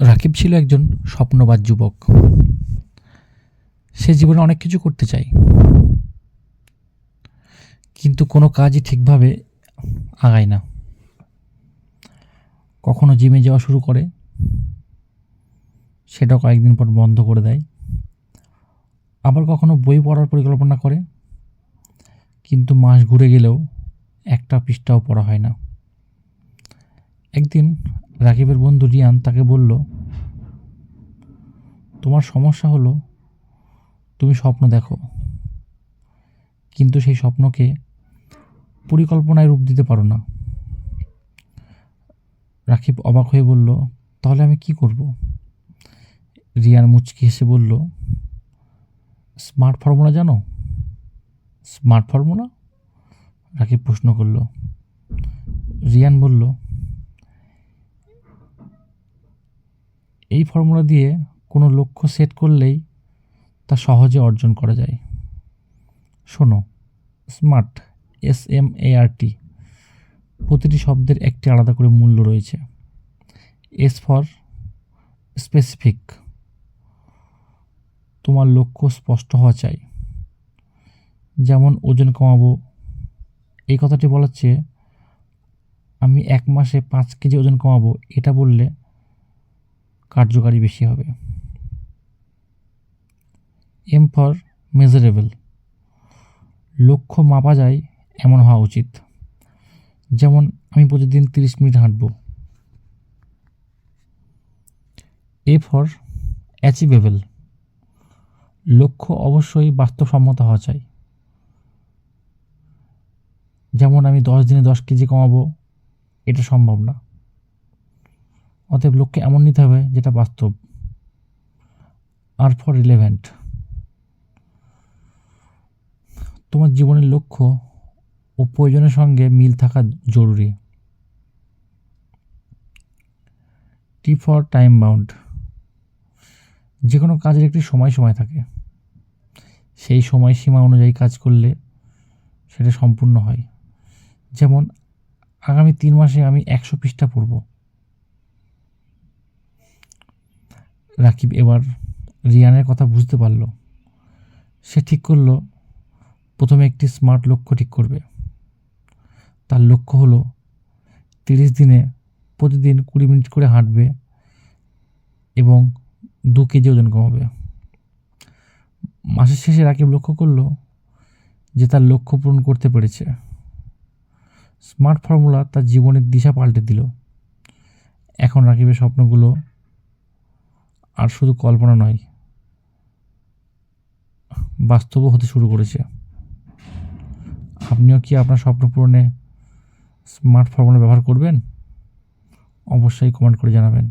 রাকিব ছিল একজন স্বপ্নবাজ যুবক। সে জীবনে অনেক কিছু করতে চায়। কিন্তু কোনো কাজই ঠিকভাবে আগায় না। কখনো জিমে যাওয়া শুরু করে, সেটাও কয়েকদিন পর বন্ধ করে দেয়। আবার কখনো বই পড়ার পরিকল্পনা করে, কিন্তু মাস ঘুরে গেলেও একটা পৃষ্ঠাও পড়া হয় না। একদিন রাকিবের বন্ধু রিয়ান তাকে বলল, তোমার সমস্যা হলো, তুমি স্বপ্ন দেখো। কিন্তু সেই স্বপ্নকে পরিকল্পনায় রূপ দিতে পারো না। রাকিব অবাক হয়ে বলল, তাহলে আমি কি করব? রিয়ান মুচকি হেসে বলল, স্মার্ট ফর্মুলা জানো? Smart formula? রাকিব প্রশ্ন করল। রিয়ান বলল এই ফর্মুলা দিয়ে কোনো লক্ষ্য সেট করলেই তা সহজে অর্জন করা যায়। শোনো smart S M A R T প্রতিটি শব্দের একটি আলাদা করে মূল্য রয়েছে। এস ফর স্পেসিফিক তোমার লক্ষ্য স্পষ্ট হওয়া চাই। যেমন ওজন কমাবো। এই কথাটি বলার চেয়ে আমি এক মাসে পাঁচ কেজি ওজন কমাবো, এটা বললে কার্যকারী বেশি হবে। এম ফর মেজারেবল লক্ষ্য মাপা যায় এমন হওয়া উচিত। যেমন, আমি প্রতিদিন তিরিশ মিনিট হাঁটব। এ ফর অ্যাচিভেবল লক্ষ্য অবশ্যই বাস্তবসম্মত হওয়া চাই। যেমন, আমি দশ দিনে দশ কেজি কমাবো, এটা সম্ভব না। অতএব লক্ষ্য এমন নিতে হবে যেটা বাস্তব। আর ফর রিলেভেন্ট তোমার জীবনের লক্ষ্য ও প্রয়োজনের সঙ্গে মিল থাকা জরুরি। টি ফর টাইম বাউন্ড যে কোনো কাজের একটি সময় সময় থাকে। সেই সময় সীমা অনুযায়ী কাজ করলে সেটা সম্পূর্ণ হয়। যেমন আগামী তিন মাসে আমি একশো পৃষ্ঠা পড়ব। রাকিব এবার রিয়ানের কথা বুঝতে পারল। সে ঠিক করল, প্রথমে একটি স্মার্ট লক্ষ্য ঠিক করবে। তার লক্ষ্য হলো, তিরিশ দিনে প্রতিদিন কুড়ি মিনিট করে হাঁটবে এবং দু কেজি ওজন কমাবে। মাসের শেষে রাকিব লক্ষ্য করল যে তার লক্ষ্য পূরণ করতে পেরেছে। স্মার্ট ফর্মুলা তার জীবনের দিশা পাল্টে দিল। এখন রাকিবের স্বপ্নগুলো আর শুধু কল্পনা নয়, বাস্তবও হতে শুরু করেছে। আপনিও কি আপনার স্বপ্ন পূরণে স্মার্ট ফর্মুলা ব্যবহার করবেন? অবশ্যই কমেন্ট করে জানাবেন।